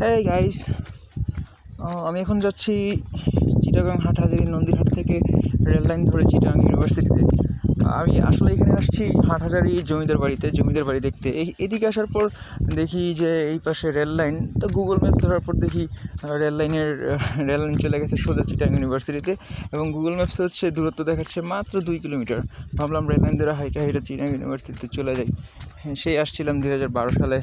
হ্যাঁ গাইস আমি এখন যাচ্ছি চিটাগাং হাট হাটহাজারি নন্দীরহাট থেকে রেল লাইন ধরে চিটাগাং ইউনিভার্সিটিতে আমি আসলে এখানে আসছি হাটহাজারি জমিদার বাড়িতে, জমিদার বাড়ি দেখতে। এই এদিকে আসার পর দেখি যে এই পাশে রেল লাইন। তো গুগল ম্যাপ ধরার পর দেখি রেল লাইনের রেল লাইন চলে গেছে সোজা চিটাং ইউনিভার্সিটিতে এবং গুগল ম্যাপসে হচ্ছে দূরত্ব দেখাচ্ছে মাত্র দুই কিলোমিটার। ভাবলাম রেল লাইন ধরে হাইটে হাইটে চিটাং ইউনিভার্সিটিতে চলে যাই। সেই আসছিলাম দুই হাজার বারো সালে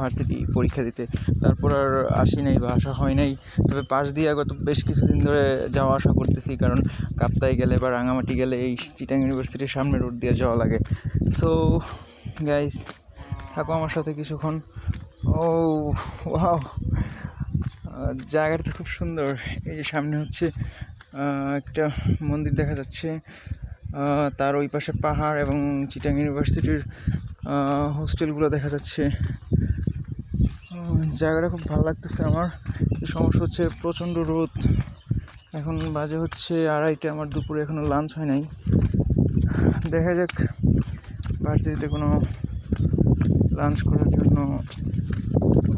ভার্সিটি পরীক্ষা দিতে। তারপর আর আসি নাই বা আসা হয় নাই। তবে পাশ দিয়ে গত বেশ কিছুদিন ধরে যাওয়া আসা করতেছি, কারণ কাপ্তাই গেলে বা রাঙামাটি গেলে এই চিটাং ইউনিভার্সিটির সামনে রোড দিয়ে যাওয়া লাগে। সো গাইস থাকো আমার সাথে কিছুক্ষণ। ও ওয়াও জায়গাটা তো খুব সুন্দর। এই সামনে হচ্ছে একটা মন্দির দেখা যাচ্ছে। তার ওই পাশে পাহাড় এবং চিটাং ইউনিভার্সিটির হোস্টেলগুলো দেখা যাচ্ছে। জায়গাটা খুব ভালো লাগতেছে আমার। সমস্যা হচ্ছে প্রচণ্ড রোদ। এখন বাজে হচ্ছে আড়াইটা, আমার দুপুরে এখনও লাঞ্চ হয় নাই। দেখা যাক ভার্সিটিতে কোনো লাঞ্চ করার জন্য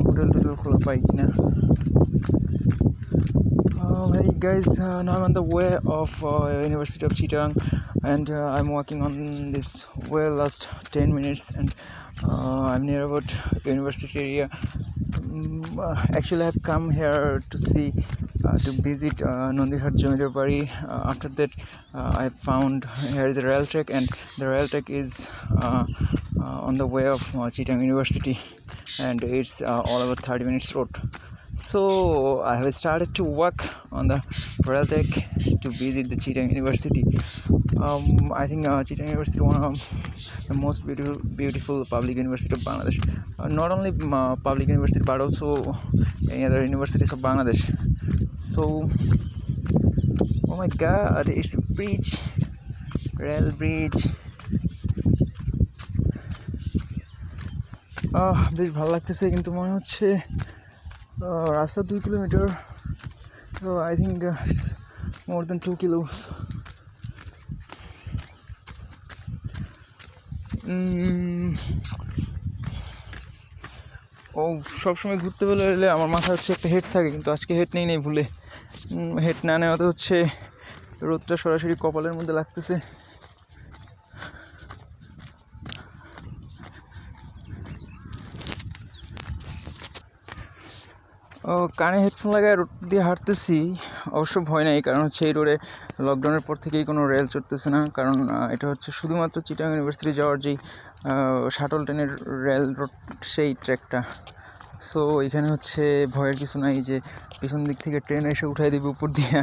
হোটেল টোটেল খোলা পাই কিনা। Uh, hey guys, uh, now I'm on the way of uh, University of Chittagong, and uh, I'm walking on this way last 10 minutes, and uh, I'm near about university area. Um, actually, I've come here to see uh, to visit uh, Nondihat Jamidar Bari. Uh, after that, I found here is a rail track, and the rail track is on the way of Chittagong University, and it's all about 30 minutes road. So I have started to work on the track to visit the Chittagong University. Um, I think uh, Chittagong University one of the most beautiful, beautiful public university of Bangladesh. Uh, not only uh, public university but also any other universities of Bangladesh. So, oh my God, it's a bridge, rail bridge. বেশ ভালো লাগতেছে কিন্তু মনে হচ্ছে রাস্তা দুই kilometre. তো I think it's more than two kilos ও, সবসময় ঘুরতে বেরোলে এলে আমার মাথায় হচ্ছে একটা হেড থাকে, কিন্তু আজকে হেড নেই নেই ভুলে। হেড না নেওয়াতে হচ্ছে রোদটা সরাসরি কপালের মধ্যে লাগতেছে। কানে হেডফোন লাগায় রোড দিয়ে হাঁটতেছি। অবশ্য ভয় নাই, কারণ হচ্ছে এই রোডে লকডাউনের পর থেকেই কোনো রেল চড়তেছে না। কারণ এটা হচ্ছে শুধুমাত্র চিটাং ইউনিভার্সিটি যাওয়ার যেই শাটল ট্রেনের রেল রোড সেই ট্র্যাকটা সো এখানে হচ্ছে ভয়ের কিছু নাই যে, পিছন দিক থেকে ট্রেন এসে উঠাই দেবে উপর দিয়ে।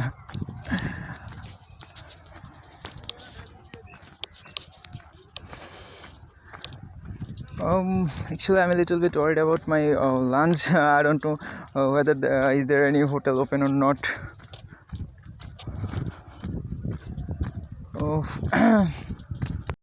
Um, actually, I'm a little bit worried about my uh, lunch. I don't know uh, whether the, uh, is there any hotel open or not. Oh,